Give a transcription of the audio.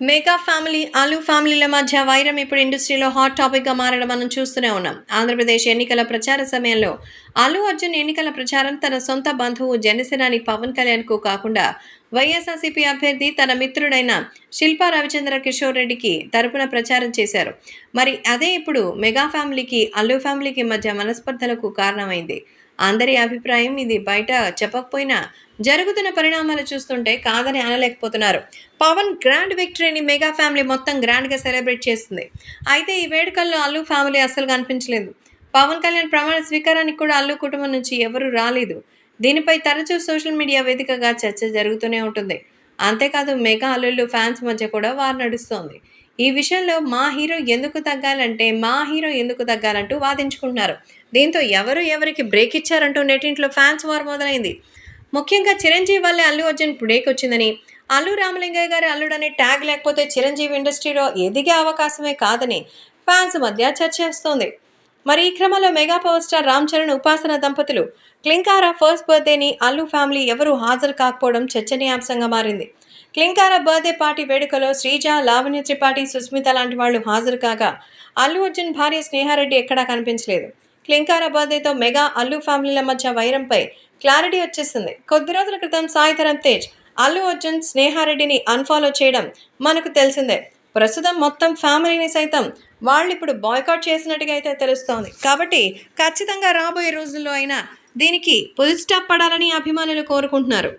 Mega family అలు ఫ్యామిలీల మధ్య వైరం ఇప్పుడు ఇండస్ట్రీలో హాట్ టాపిక్గా మారడం మనం చూస్తూనే ఉన్నాం. ఆంధ్రప్రదేశ్ ఎన్నికల ప్రచార సమయంలో అల్లు అర్జున్ ఎన్నికల ప్రచారం తన సొంత బంధువు జనసేనాని పవన్ కళ్యాణ్కు కాకుండా వైఎస్ఆర్సీపీ అభ్యర్థి తన మిత్రుడైన శిల్పా రవిచంద్ర కిషోర్ రెడ్డికి తరపున ప్రచారం చేశారు. మరి అదే ఇప్పుడు మెగా ఫ్యామిలీకి అల్లు ఫ్యామిలీకి మధ్య మనస్పర్ధలకు కారణమైంది. అందరి అభిప్రాయం ఇది. బయట చెప్పకపోయినా జరుగుతున్న పరిణామాలు చూస్తుంటే కాదని అనలేకపోతున్నారు. పవన్ గ్రాండ్ విక్టరీని మెగా ఫ్యామిలీ మొత్తం గ్రాండ్గా సెలబ్రేట్ చేస్తుంది. అయితే ఈ వేడుకల్లో అల్లు ఫ్యామిలీ అస్సలు కనిపించలేదు పవన్ కళ్యాణ్ ప్రమాణ స్వీకారానికి కూడా అల్లు కుటుంబం నుంచి ఎవరూ రాలేదు. దీనిపై తరచూ సోషల్ మీడియా వేదికగా చర్చ జరుగుతూనే ఉంటుంది. అంతేకాదు మెగా అల్లుళ్ళు ఫ్యాన్స్ మధ్య కూడా వారు నడుస్తోంది. ఈ విషయంలో మా హీరో ఎందుకు తగ్గాలంటే మా హీరో ఎందుకు తగ్గాలంటూ వాదించుకుంటున్నారు. దీంతో ఎవరు ఎవరికి బ్రేక్ ఇచ్చారంటూ నెటింట్లో ఫ్యాన్స్ వారు మొదలైంది. ముఖ్యంగా చిరంజీవి వల్లే అల్లు అర్జున్ బ్రేక్ వచ్చిందని అల్లు రామలింగయ్య గారి అల్లుడు ట్యాగ్ లేకపోతే చిరంజీవి ఇండస్ట్రీలో ఎదిగే అవకాశమే కాదని ఫ్యాన్స్ మధ్య చర్చ వస్తోంది మరి ఈ క్రమంలో mega power star Ram Charan Upasana దంపతులు క్లింకారా ఫస్ట్ బర్త్డేని అల్లు ఫ్యామిలీ ఎవరూ హాజరు కాకపోవడం చర్చనీయాంశంగా మారింది. క్లింకారా బర్త్డే పార్టీ వేడుకలో శ్రీజ లావణ్య త్రిపాఠి సుస్మిత లాంటి వాళ్ళు హాజరు కాగా అల్లు అర్జున్ భార్య స్నేహారెడ్డి ఎక్కడా కనిపించలేదు. క్లింకారా బర్త్డేతో మెగా అల్లు ఫ్యామిలీల మధ్య వైరంపై క్లారిటీ వచ్చేసింది. కొద్ది రోజుల క్రితం సాయిధరం తేజ్ అల్లు అర్జున్ స్నేహారెడ్డిని అన్ఫాలో చేయడం మనకు తెలిసిందే. ప్రస్తుతం మొత్తం ఫ్యామిలీని సైతం వాళ్ళు ఇప్పుడు బాయ్కాట్ చేసినట్టుగా అయితే తెలుస్తోంది. కాబట్టి ఖచ్చితంగా రాబోయే రోజుల్లో అయినా దీనికి పులి స్టాప్ పడాలని అభిమానులు కోరుకుంటున్నారు.